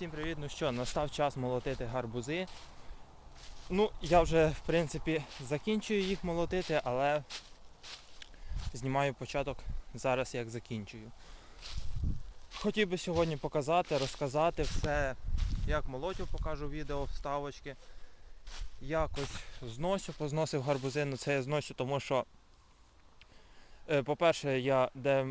Всім привіт! Ну що, настав час молотити гарбузи. Ну, я вже в принципі закінчую їх молотити, але знімаю початок зараз як закінчую. Хотів би сьогодні показати, розказати все, як молотю, покажу відео, вставочки. Якось зносю, позносив гарбузи, ну це я зносю, тому що, е, по-перше, я, де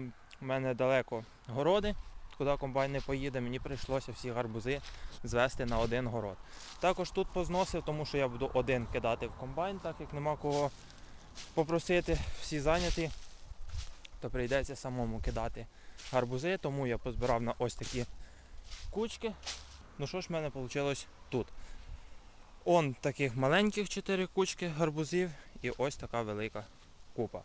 в мене далеко городи, куди комбайн не поїде, мені прийшлося всі гарбузи звести на один город. Також тут позносив, тому що я буду один кидати в комбайн, так як нема кого попросити, всі зайняті, то прийдеться самому кидати гарбузи, тому я позбирав на ось такі кучки. Ну що ж в мене вийшло тут? Он таких маленьких 4 кучки гарбузів і ось така велика купа.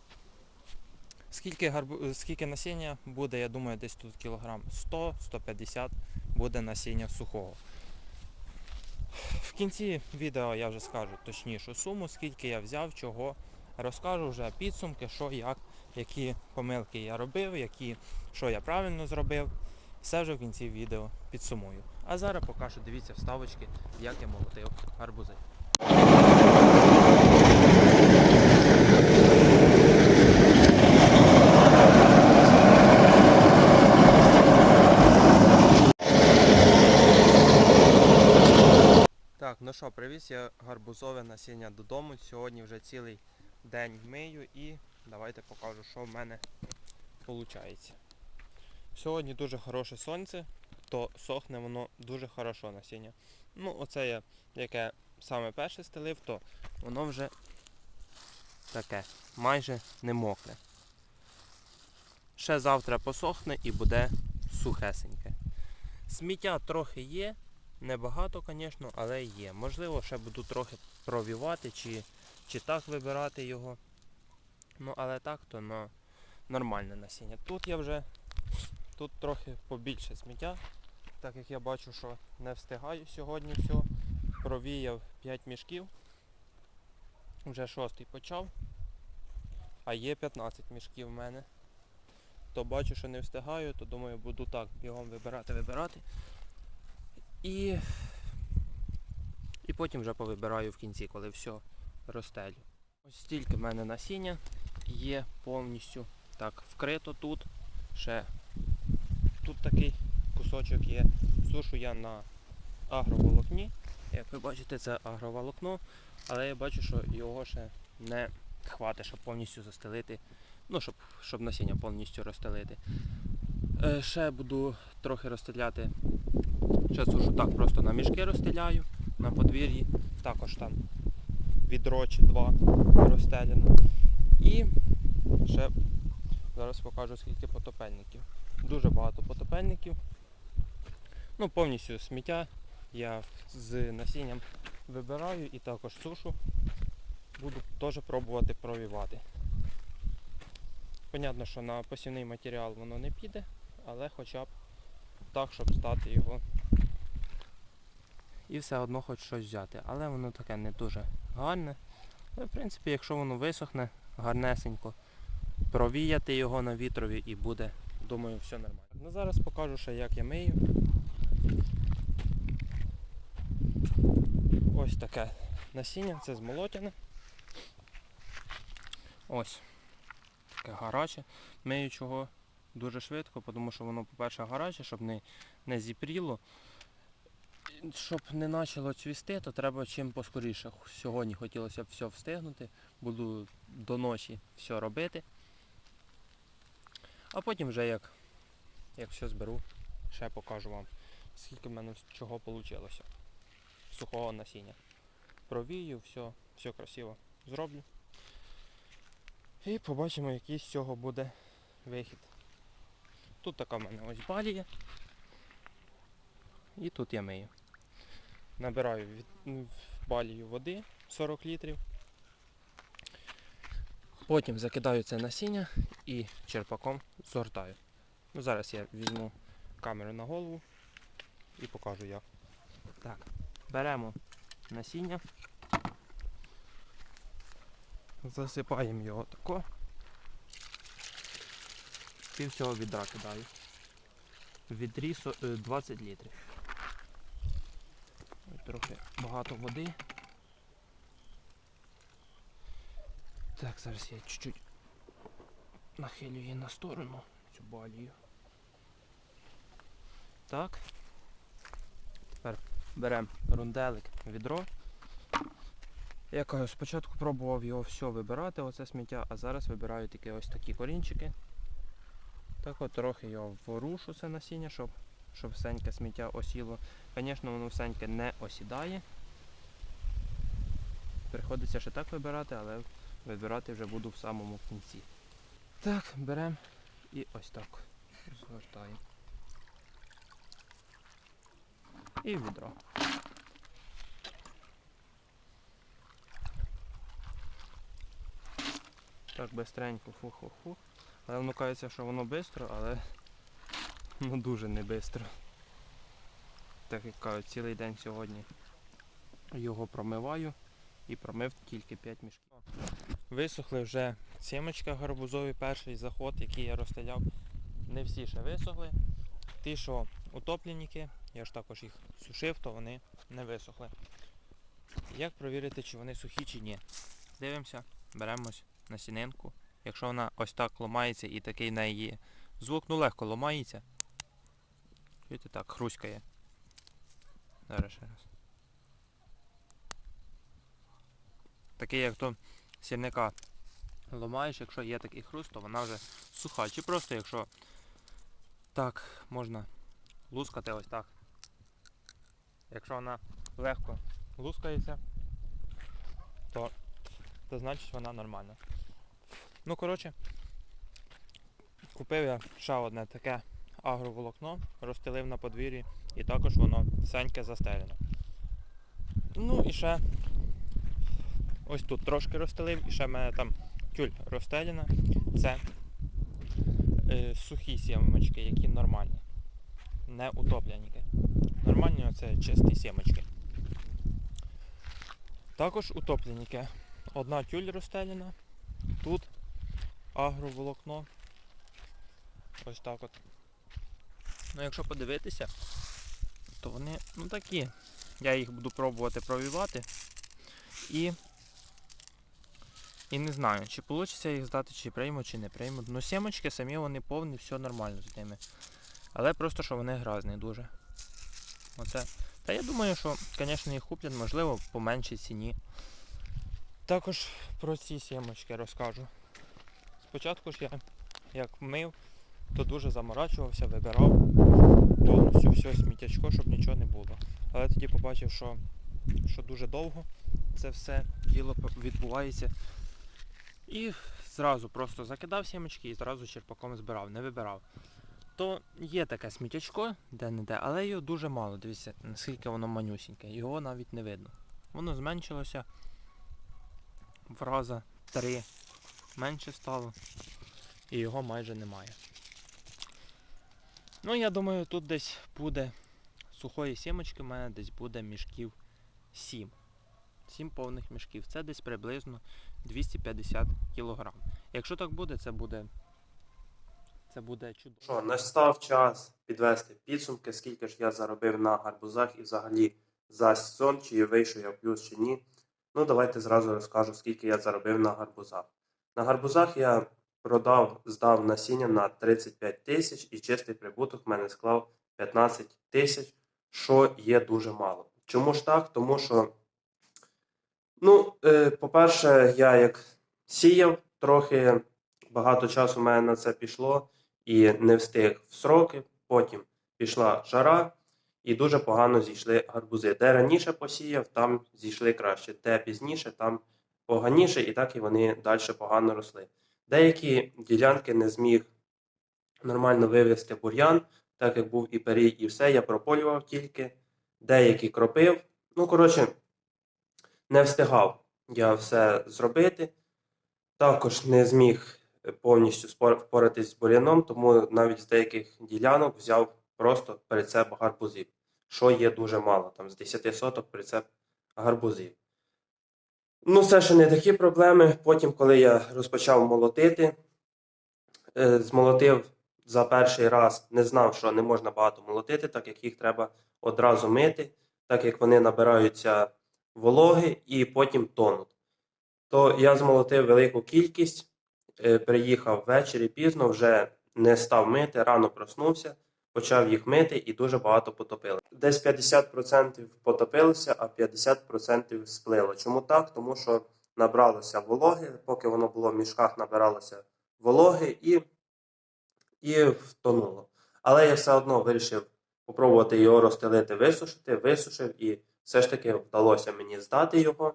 Скільки, гарбу... скільки насіння буде, я думаю, десь тут кілограм 100-150 буде насіння сухого. В кінці відео я вже скажу точнішу суму, скільки я взяв, чого. Розкажу вже підсумки, що як, які помилки я робив, які, що я правильно зробив. Все вже в кінці відео підсумую. А зараз покажу, дивіться вставочки, як я молотив гарбузи. Що, привіз я гарбузове насіння додому. Сьогодні вже цілий день мию і давайте покажу, що в мене виходить. Сьогодні дуже хороше сонце, то сохне воно дуже хорошо насіння. Ну, оце я, яке саме перше стелив, то воно вже таке, майже не мокне. Ще завтра посохне і буде сухесеньке. Сміття трохи є, Небагато, звісно, але є. Можливо, ще буду трохи провівати чи, чи так вибирати його. Ну, але так, то на нормальне насіння. Тут я вже тут трохи побільше сміття, так як я бачу, що не встигаю сьогодні все. Провіяв 5 мішків. Вже шостий почав. А є 15 мішків в мене. То бачу, що не встигаю, то думаю, буду так бігом вибирати, вибирати. І, і потім вже повибираю в кінці, коли все розстелю. Ось стільки в мене насіння є повністю так вкрито тут. Ще тут такий кусочок є. Сушу я на агроволокні. Як ви бачите, це агроволокно, але я бачу, що його ще не хватить, щоб повністю застелити. Ну, щоб, щоб насіння повністю розстелити. Е, ще буду трохи розстеляти Ще сушу так просто на мішки розстеляю на подвір'ї, також там відро чи два розстеляно. І ще зараз покажу скільки потопельників. Дуже багато потопельників. Ну, повністю сміття я з насінням вибираю і також сушу. Буду теж пробувати провівати. Понятно, що на посівний матеріал воно не піде, але хоча б так, щоб стати його і все одно хоч щось взяти. Але воно таке не дуже гарне. Але в принципі, якщо воно висохне гарнесенько, провіяти його на вітрові і буде, думаю, все нормально. Ну Зараз покажу ще як я мию. Ось таке насіння, це змолотяне. Ось таке гаряче. Мию чого дуже швидко, тому що воно, по-перше, гаряче, щоб не, не зіпріло щоб не почало цвісти, то треба чим поскоріше. Сьогодні хотілося б все встигнути, буду до ночі все робити. А потім вже як як все зберу, ще покажу вам, скільки в мене чого вийшло. Сухого насіння. Провію, все, все красиво зроблю. І побачимо, який з цього буде вихід. Тут така в мене ось балія. І тут я мию. Набираю від, в балію води 40 літрів. Потім закидаю це насіння і черпаком згортаю. Ну, Зараз я візьму камеру на голову і покажу як. Так, беремо насіння, засипаємо його тако. Пів цього відра кидаю. Відрі 20 літрів. Трохи багато води. Так, зараз я чуть-чуть нахилю її на сторону, цю балію. Так. Тепер беремо рунделик, відро. Я кажу, спочатку пробував його все вибирати, оце сміття, а зараз вибираю тільки ось такі корінчики. Так от трохи його ворушу це насіння, щоб, щоб всеньке сміття осіло. Звісно, воно всеньке не осідає. Приходиться ще так вибирати, але вибирати вже буду в самому кінці. Так, беремо і ось так згортаємо. І відро. Так, бистренько, фух-фух-фух. Але воно кажеться, що воно швидко, але ну дуже не швидко. Так як кажуть, цілий день сьогодні його промиваю і промив тільки 5 мішків. Висохли вже сімочка гарбузовий перший заход, який я розстріляв. Не всі ще висохли. Ті, що утопленники, я ж також їх сушив, то вони не висохли. Як провірити, чи вони сухі чи ні? Дивимося, беремось насінинку. Якщо вона ось так ломається і такий на її звук, ну легко ломається. Чуєте, так, хруськає. Зараз ще раз. Такий, як то сірника ломаєш, якщо є такий хруст, то вона вже суха. Чи просто якщо так можна лускати ось так. Якщо вона легко лускається, то, то значить вона нормальна. Ну, коротше, купив я ще одне таке агроволокно, розстелив на подвір'ї і також воно сеньке застелене. Ну і ще ось тут трошки розстелив, і ще в мене там тюль розстелена. Це е, сухі сімочки, які нормальні. Не утопленіки. Нормальні це чисті сімочки. Також утопленіки. Одна тюль розстелена. Тут агроволокно. Ось так от. Ну якщо подивитися, то вони ну такі. Я їх буду пробувати провівати. І і не знаю, чи вийде їх здати, чи прийму, чи не прийму. Ну сімочки самі вони повні, все нормально з ними. Але просто що вони гразні дуже. Оце. Та я думаю, що, звісно, їх куплять, можливо, по меншій ціні. Також про ці сімочки розкажу. Спочатку ж я як мив, то дуже заморачувався, вибирав повністю все сміттячко, щоб нічого не було. Але тоді побачив, що, що дуже довго це все діло відбувається. І зразу просто закидав сімочки і зразу черпаком збирав, не вибирав. То є таке сміттячко, де-не-де, але його дуже мало. Дивіться, наскільки воно манюсіньке. Його навіть не видно. Воно зменшилося в раза три менше стало. І його майже немає. Ну, я думаю, тут десь буде сухої сімочки, в мене десь буде мішків 7. 7 повних мішків. Це десь приблизно 250 кг. Якщо так буде, це буде. Це буде чудово. Що, настав час підвести підсумки, скільки ж я заробив на гарбузах і взагалі за сезон, чи вийшов я в плюс чи ні. Ну, давайте зразу розкажу, скільки я заробив на гарбузах. На гарбузах я продав, здав насіння на 35 тисяч і чистий прибуток в мене склав 15 тисяч, що є дуже мало. Чому ж так? Тому що, ну, е, по-перше, я як сіяв, трохи багато часу в мене на це пішло і не встиг в сроки. Потім пішла жара, і дуже погано зійшли гарбузи. Де раніше посіяв, там зійшли краще. Де пізніше, там поганіше, і так і вони далі погано росли. Деякі ділянки не зміг нормально вивести бур'ян, так як був і перій, і все. Я прополював тільки, деякі кропив. Ну, коротше, не встигав я все зробити. Також не зміг повністю впоратись з бур'яном, тому навіть з деяких ділянок взяв просто прицеп гарбузів, що є дуже мало, там з 10 соток прицеп гарбузів. Ну, це ще не такі проблеми. Потім, коли я розпочав молотити, е, змолотив за перший раз, не знав, що не можна багато молотити, так як їх треба одразу мити. так як вони набираються вологи і потім тонуть. То я змолотив велику кількість, е, приїхав ввечері пізно, вже не став мити, рано проснувся, почав їх мити і дуже багато потопили. Десь 50% потопилося, а 50% сплило. Чому так? Тому що набралося вологи, поки воно було в мішках, набиралося вологи і, і втонуло. Але я все одно вирішив попробувати його розстелити, висушити, висушив, і все ж таки вдалося мені здати його.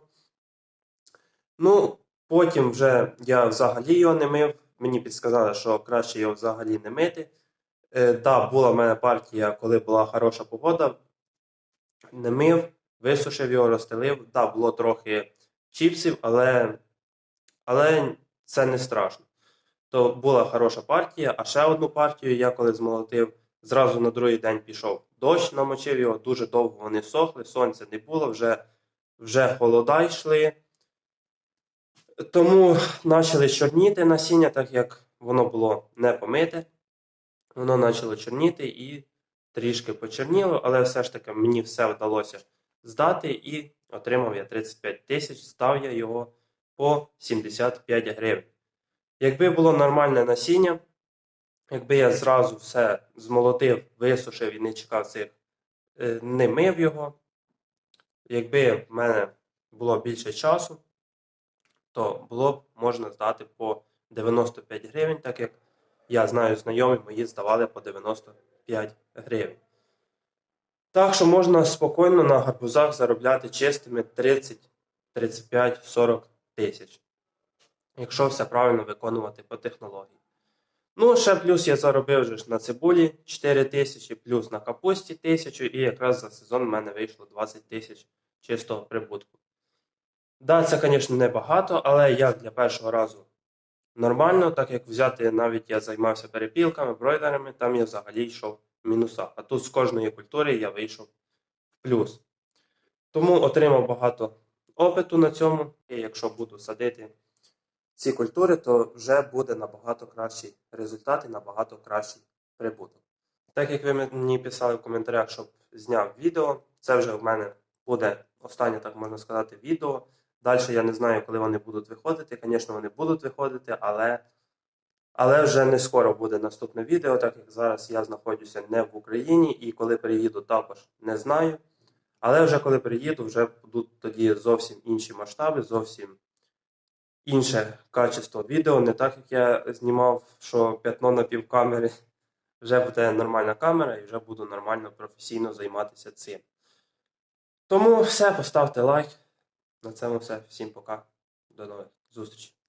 Ну, потім вже я взагалі його не мив. Мені підсказали, що краще його взагалі не мити. Е, да, була в мене партія, коли була хороша погода. Не мив, висушив його, розстелив. Да, було трохи чіпсів, але, але це не страшно. То була хороша партія, а ще одну партію я коли змолотив, зразу на другий день пішов дощ, намочив його, дуже довго вони сохли, сонця не було, вже, вже холода йшли. Тому почали чорніти насіння, так як воно було не помите. Воно почало чорніти і трішки почерніло, але все ж таки мені все вдалося здати і отримав я 35 тисяч, став я його по 75 гривень. Якби було нормальне насіння, якби я зразу все змолотив, висушив і не чекав цих, е, не мив його, якби в мене було більше часу, то було б можна здати по 95 гривень, так як я знаю, знайомі мої здавали по 95 гривень. Так що можна спокійно на гарбузах заробляти чистими 30, 35, 40 тисяч, якщо все правильно виконувати по технології. Ну, ще плюс я заробив вже на цибулі 4 тисячі, плюс на капусті 1000, і якраз за сезон в мене вийшло 20 тисяч чистого прибутку. Да, це, звісно, небагато, але як для першого разу нормально, так як взяти, навіть я займався перепілками, бройлерами, там я взагалі йшов в мінусах. А тут з кожної культури я вийшов в плюс. Тому отримав багато опиту на цьому. І якщо буду садити ці культури, то вже буде набагато кращий результат і набагато кращий прибуток. Так як ви мені писали в коментарях, щоб зняв відео, це вже в мене буде останнє, так можна сказати, відео. Далі я не знаю, коли вони будуть виходити. Звісно, вони будуть виходити, але, але вже не скоро буде наступне відео, так як зараз я знаходжуся не в Україні і коли приїду, також не знаю. Але вже коли приїду, вже будуть тоді зовсім інші масштаби, зовсім інше качество відео. Не так, як я знімав, що п'ятно на півкамери. Вже буде нормальна камера і вже буду нормально професійно займатися цим. Тому все, поставте лайк. На цьому все. Всім пока. До нових зустрічей.